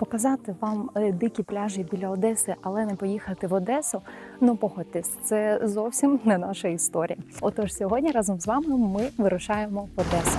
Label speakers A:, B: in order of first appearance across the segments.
A: Показати вам е, дикі пляжі біля Одеси, але не поїхати в Одесу. Ну погодьтесь, це зовсім не наша історія. Отож, сьогодні разом з вами ми вирушаємо в Одесу.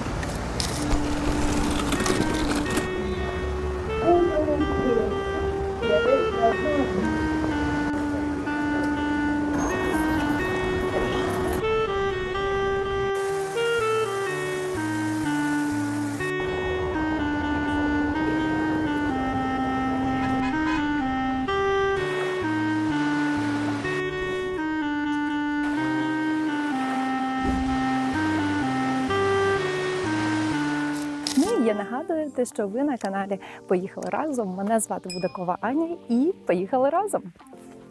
A: Я нагадую, те, що ви на каналі Поїхали разом. Мене звати Будакова Аня і поїхали разом.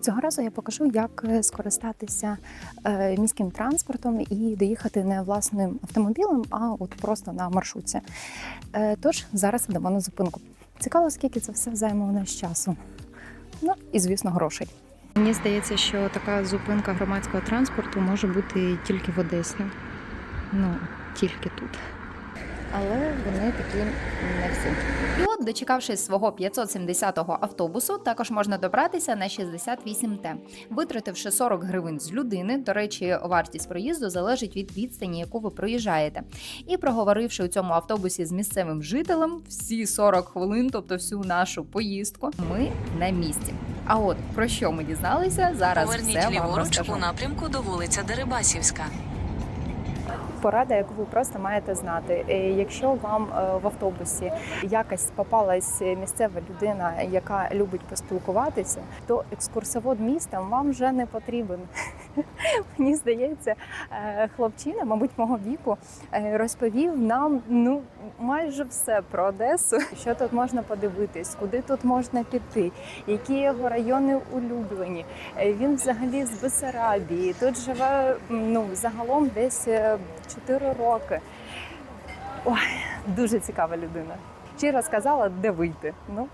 A: Цього разу я покажу, як е, скористатися е, міським транспортом і доїхати не власним автомобілем, а от просто на маршрутці. Е, Тож зараз йдемо на зупинку. Цікаво, скільки це все займе у нас часу. Ну і звісно, грошей. Мені здається, що така зупинка громадського транспорту може бути тільки в Одесі. Ну, тільки тут. Але вони такі не всі. І от, дочекавшись свого 570-го автобусу, також можна добратися на 68Т, витративши 40 гривень з людини. До речі, вартість проїзду залежить від відстані, яку ви проїжджаєте. І проговоривши у цьому автобусі з місцевим жителем всі 40 хвилин, тобто всю нашу поїздку, ми на місці. А от про що ми дізналися, зараз
B: Поверніть
A: все вам
B: ліворуч у напрямку до вулиця Дерибасівська.
A: Порада, яку ви просто маєте знати. Якщо вам е, в автобусі якось попалась місцева людина, яка любить поспілкуватися, то екскурсовод міста вам вже не потрібен. Мені здається, е, хлопчина, мабуть, мого віку, е, розповів нам ну майже все про Одесу, що тут можна подивитись, куди тут можна піти, які його райони улюблені. Е, Він взагалі з Бесарабії. Тут живе ну загалом десь е, 4 роки. Ой, дуже цікава людина. Чи розказала, де вийти. Ну.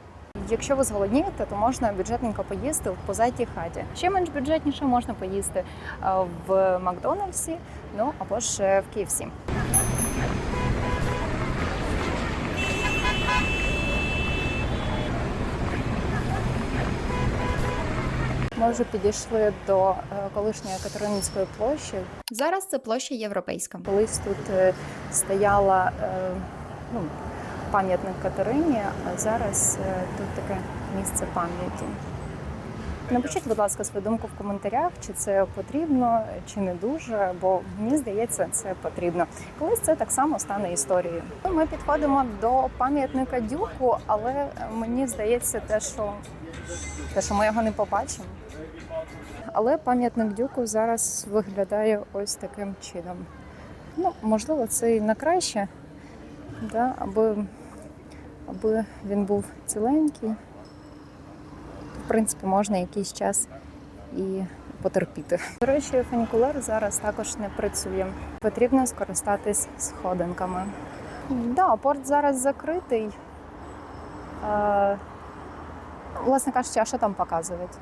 A: Якщо ви зголоднієте, то можна бюджетненько поїсти в позатій хаті. Ще менш бюджетніше можна поїсти е, в Макдональдсі, ну або ж е, в KFC. Ми вже підійшли до е, колишньої Катерининської площі. Зараз це площа європейська. Колись тут стояла ну, пам'ятник Катерині, а зараз е, тут таке місце пам'яті. Напишіть, будь ласка, свою думку в коментарях, чи це потрібно, чи не дуже, бо мені здається, це потрібно. Колись це так само стане історією. Ми підходимо до пам'ятника Дюку, але мені здається, те, що, те, що ми його не побачимо. Але пам'ятник Дюку зараз виглядає ось таким чином. Ну, можливо, це і на краще, да, аби, аби він був ціленький. В принципі, можна якийсь час і потерпіти. До речі, фунікулер зараз також не працює. Потрібно скористатись сходинками. Да, порт зараз закритий. Е, власне кажучи, а що там показують?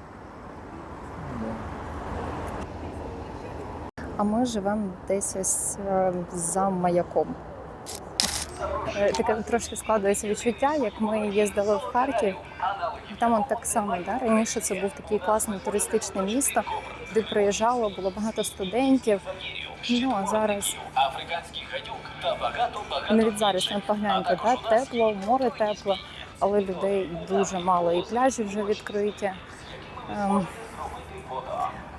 A: А ми живемо десь ось е, за маяком. Е, Таке трошки складується відчуття, як ми їздили в Харків. Там он так само, да? раніше це був такий класний туристичне місто, де приїжджало, було багато студентів. Ну а зараз навіть зараз не погляньте, да? тепло, море тепло, але людей дуже мало. І пляжі вже відкриті. Ем,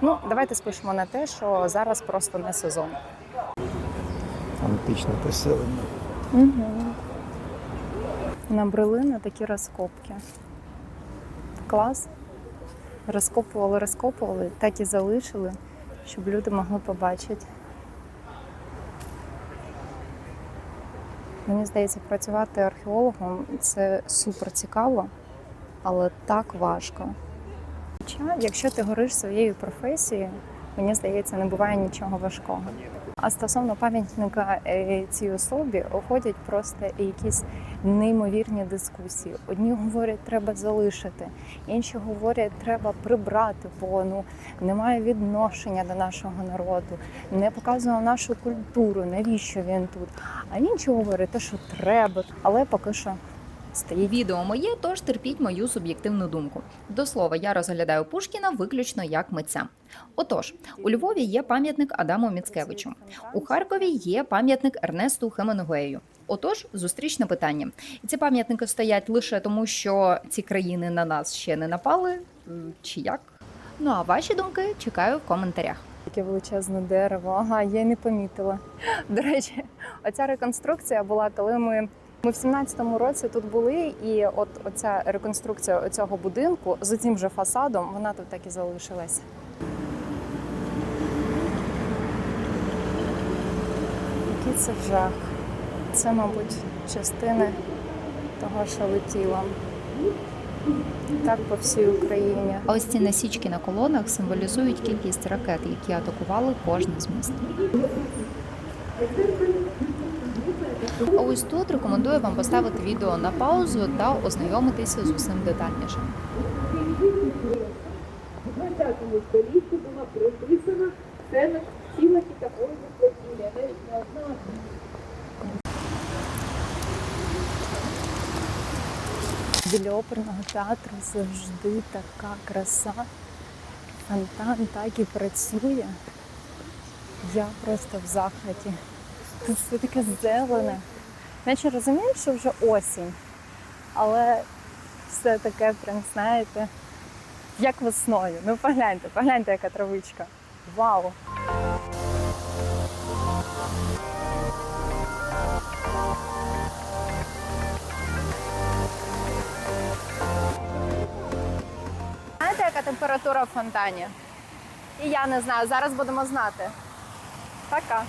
A: ну, давайте спишемо на те, що зараз просто не сезон.
C: античне поселення.
A: Угу. Набрели на такі розкопки. Клас. Розкопували, розкопували, так і залишили, щоб люди могли побачити. Мені здається, працювати археологом це супер цікаво, але так важко. Якщо ти гориш своєю професією, мені здається, не буває нічого важкого. А стосовно пам'ятника е, цій особі ходять просто якісь неймовірні дискусії. Одні говорять, треба залишити, інші говорять, треба прибрати, бо ну немає відношення до нашого народу, не показує нашу культуру, навіщо він тут. А інші говорять, те, що треба, але поки що стоїть. Відео моє, тож терпіть мою суб'єктивну думку. До слова, я розглядаю Пушкіна виключно як митця. Отож, у Львові є пам'ятник Адаму Міцкевичу. У Харкові є пам'ятник Ернесту Хемінгуею. Отож, зустрічне питання. І ці пам'ятники стоять лише тому, що ці країни на нас ще не напали, чи як? Ну а ваші думки чекаю в коментарях. Таке величезне дерево. Ага, я не помітила. До речі, оця реконструкція була, коли ми. Ми в 17-му році тут були, і от оця реконструкція цього будинку з цим же фасадом, вона тут так і залишилась. Який це жах. Це, мабуть, частини того, що летіло. Так по всій Україні. А ось ці насічки на колонах символізують кількість ракет, які атакували кожне з міст. А ось тут рекомендую вам поставити відео на паузу та ознайомитися з усім детальніше.
C: В 20 столітті була приписана сцена ціла одна.
A: Біля оперного театру завжди така краса. Фонтан так і працює. Я просто в захваті. Все таке зелене. Наче розумію, що вже осінь, але все таке, прям, знаєте, як весною. Ну погляньте, погляньте, яка травичка. Вау! Знаєте, яка температура в фонтані? І я не знаю, зараз будемо знати. Така.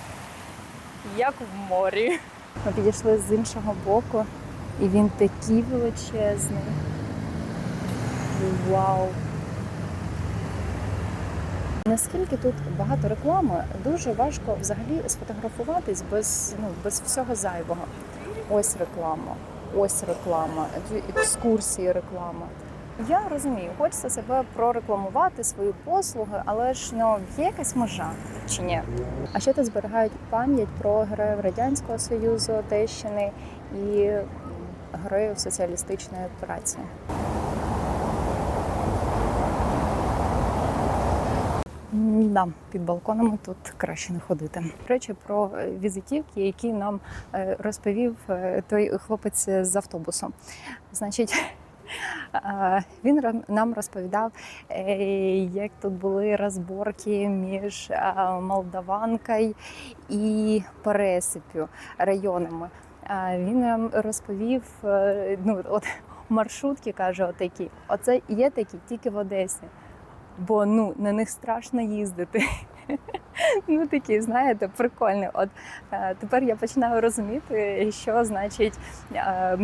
A: Як в морі. Ми підійшли з іншого боку, і він такий величезний. Вау! Наскільки тут багато реклами, дуже важко взагалі сфотографуватись без, ну, без всього зайвого. Ось реклама, ось реклама, екскурсії реклама. Я розумію, хочеться себе прорекламувати свої послуги, але ж ну є якась межа чи ні? А ще тут зберігають пам'ять про героїв радянського союзу, Отеччини і героїв соціалістичної операції. Да, під балконами тут краще не ходити. Речі, про е, візитівки, які нам е, розповів е, той хлопець з автобусу. Значить, він нам розповідав, е, як тут були розборки між Молдаванкою і Пересип'ю районами. Він нам розповів, е, ну от маршрутки каже, отакі. Оце є такі тільки в Одесі бо ну на них страшно їздити. Ну такі, знаєте, прикольні. От е, тепер я починаю розуміти, що значить е,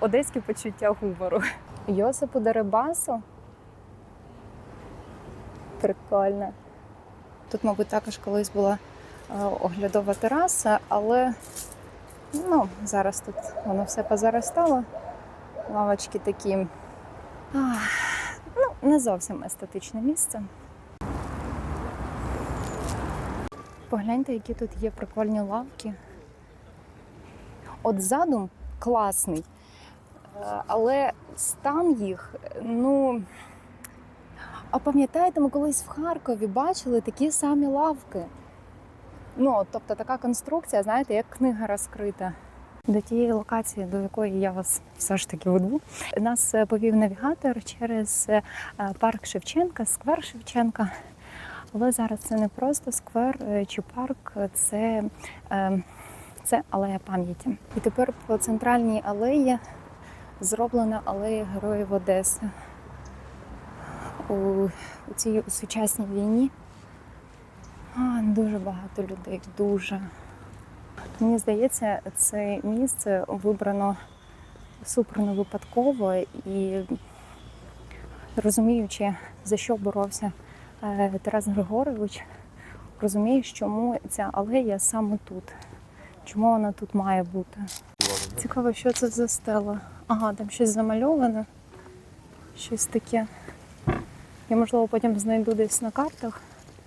A: одеське почуття гумору. Йосипу Дерибасу. Прикольно. Тут, мабуть, також колись була е, оглядова тераса, але ну, зараз тут воно все позаростало. Лавочки такі. Ах, Ну, не зовсім естетичне місце. Погляньте, які тут є прикольні лавки. От задум класний, е, але стан їх, ну. А пам'ятаєте, ми колись в Харкові бачили такі самі лавки. Ну, тобто така конструкція, знаєте, як книга розкрита. До тієї локації, до якої я вас все ж таки веду, нас е, повів навігатор через е, парк Шевченка, сквер Шевченка. Але зараз це не просто сквер е, чи парк, це, е, це алея пам'яті. І тепер по центральній алеї зроблена алея Героїв Одеси. У, у цій сучасній війні а, дуже багато людей, дуже. Мені здається, це місце вибрано супер не випадково і розуміючи, за що боровся Тарас Григорович, розумієш, чому ця алея саме тут, чому вона тут має бути. Цікаво, що це за стела. Ага, там щось замальоване, щось таке. Я, можливо, потім знайду десь на картах.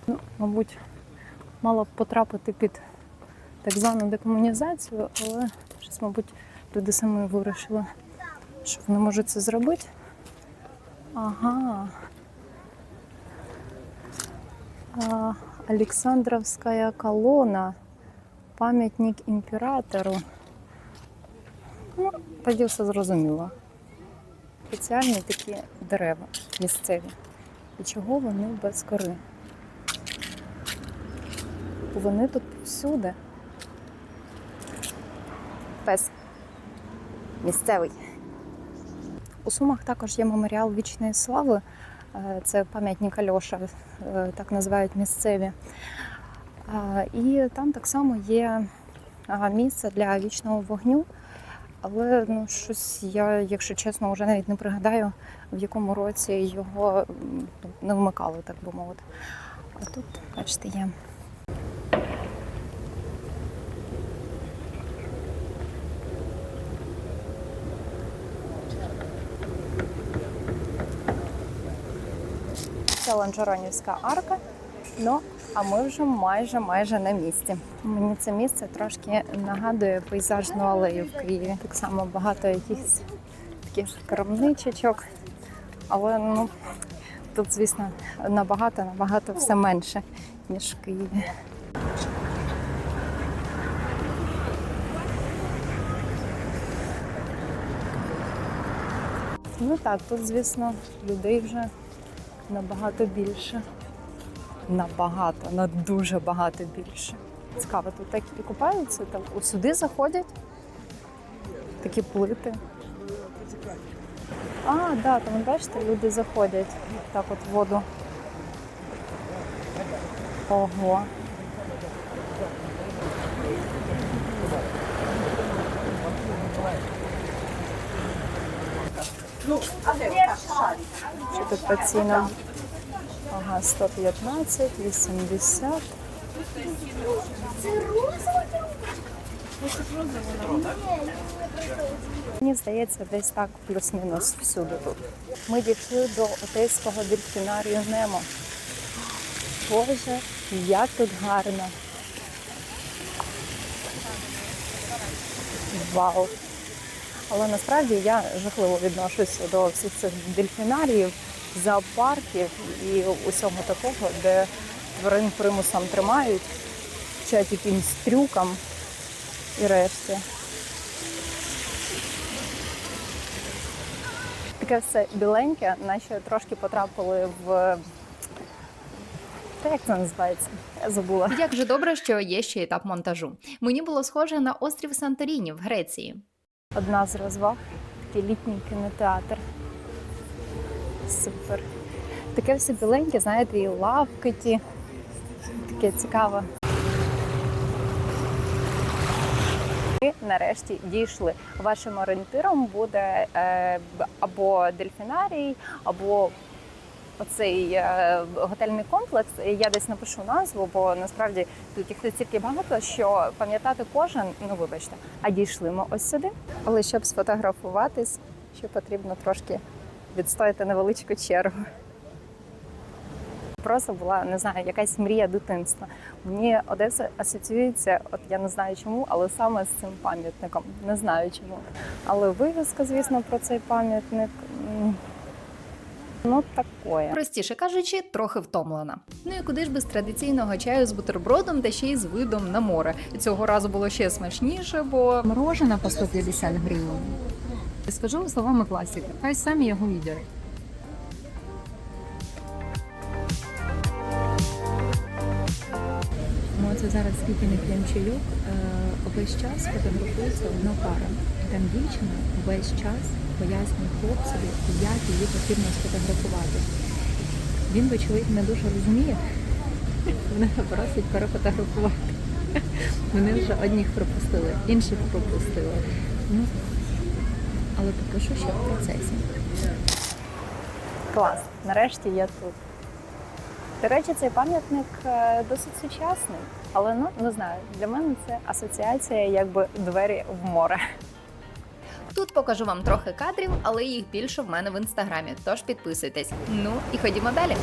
A: Ну, мабуть, мала б потрапити під так звану декомунізацію, але щось, мабуть, люди самі вирішили, Що вони можуть це зробити? Ага. Александровская колонна. Пам'ятник імператору. Ну, тоді все зрозуміло. Спеціальні такі дерева місцеві. І чого вони без кори? Вони тут всюди. Пес місцевий. У Сумах також є меморіал вічної слави. Е, Це пам'ятник Альоша, е, так називають місцеві. І там так само є місце для вічного вогню. Але ну, щось я, якщо чесно, вже навіть не пригадаю, в якому році його ну, не вмикали, так би мовити. А тут, бачите, є. Це Ланжеронівська арка. Ну, а ми вже майже майже на місці. Мені це місце трошки нагадує пейзажну алею в Києві. Так само багато якихось таких крамничечок. Але ну тут, звісно, набагато набагато все менше, ніж в Києві. Ну так, тут, звісно, людей вже набагато більше. Набагато, на дуже багато більше. Цікаво, тут так і купаються, так сюди заходять. Такі плити. А, да, там бачите, люди заходять так от в воду. Ого. Що тут по цінам? Ага, 115, 80. Мені здається, десь так плюс-мінус всюди тут. Ми дійшли до одеського дельфінарію Немо. Боже, як тут гарно. Вау! Але насправді я жахливо відношуся до всіх цих дельфінаріїв, зоопарків і усього такого, де тварин примусом тримають, вчать якимсь трюкам і решті. Таке все біленьке, наче трошки потрапили в. Та як це називається? Я забула.
D: Як же добре, що є ще етап монтажу. Мені було схоже на острів Санторіні в Греції.
A: Одна з розваг такий літній кінотеатр. Супер. Таке все біленьке, знаєте, і лавки ті. Таке цікаве. Ми нарешті дійшли. Вашим орієнтиром буде е, або дельфінарій, або оцей е, готельний комплекс. Я десь напишу назву, бо насправді тут їх настільки багато, що пам'ятати кожен, ну вибачте, а дійшли ми ось сюди. Але щоб сфотографуватись, ще потрібно трошки відстояти невеличку чергу. Просто була не знаю, якась мрія дитинства. Мені Одеса асоціюється, от я не знаю чому, але саме з цим пам'ятником. Не знаю чому. Але вивіска, звісно, про цей пам'ятник. Ну, такое.
D: Простіше кажучи, трохи втомлена. Ну і куди ж без традиційного чаю з бутербродом та ще й з видом на море. І цього разу було ще смачніше, бо
E: Мороженое по 150 гривень. Скажу словами класики, хай самі його їдять. Ми оце зараз скільки не п'ємо чайок, е, весь час фотографується одна пара. І там дівчина весь час пояснює хлопцеві, як її потрібно сфотографувати. Він, вочевидь, не дуже розуміє. Вони просять перефотографувати. Вони вже одних пропустили, інших пропустили. Ну, але поки що ще в процесі.
A: Клас. Нарешті я тут. До речі, цей пам'ятник е, досить сучасний, але ну не знаю, для мене це асоціація, якби двері в море.
D: тут покажу вам трохи кадрів, але їх більше в мене в інстаграмі. Тож підписуйтесь. Ну і ходімо далі.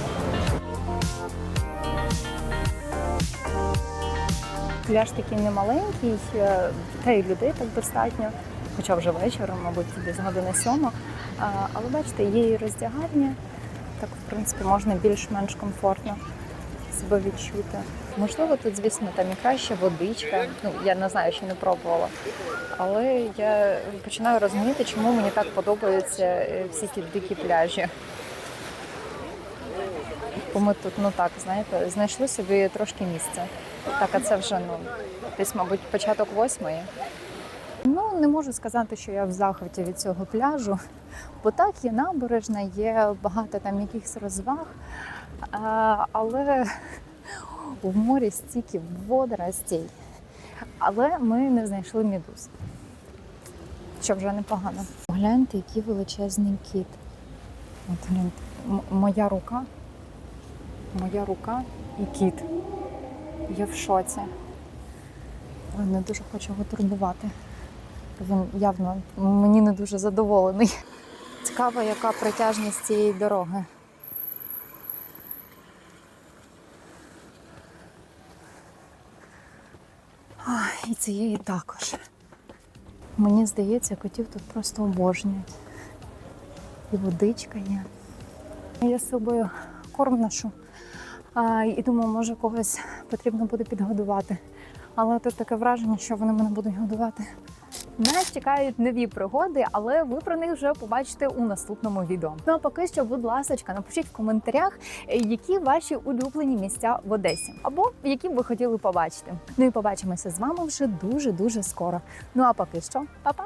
A: Пляж такий немаленький, е, та й людей так достатньо. Хоча вже вечором, мабуть, десь година сьома. Але бачите, є і роздягальня, так в принципі можна більш-менш комфортно себе відчути. Можливо, тут, звісно, там і краща водичка. Ну я не знаю, ще не пробувала. Але я починаю розуміти, чому мені так подобаються е, всі ті дикі пляжі. Бо ми тут, ну так, знаєте, знайшли собі трошки місця. Так, а це вже ну десь, мабуть, початок восьмої. Не можу сказати, що я в захваті від цього пляжу, бо так є набережна, є багато там якихось розваг, але в морі стільки водоростей. Але ми не знайшли медуз. Що вже непогано. Гляньте, який величезний кіт. От гляньте, моя рука, моя рука і кіт. Я в шоці. Не дуже хочу його турбувати. Він явно мені не дуже задоволений. Цікаво, яка протяжність цієї дороги. Ой, і цієї також. Мені здається, котів тут просто обожнюють. І водичка є. Я з собою корм ношу. І думаю, може когось потрібно буде підгодувати. Але тут таке враження, що вони мене будуть годувати. Нас чекають нові пригоди, але ви про них вже побачите у наступному відео. Ну а поки що, будь ласка, напишіть в коментарях, е, які ваші улюблені місця в Одесі, або які б ви хотіли побачити. Ну і побачимося з вами вже дуже дуже скоро. Ну а поки що, па-па!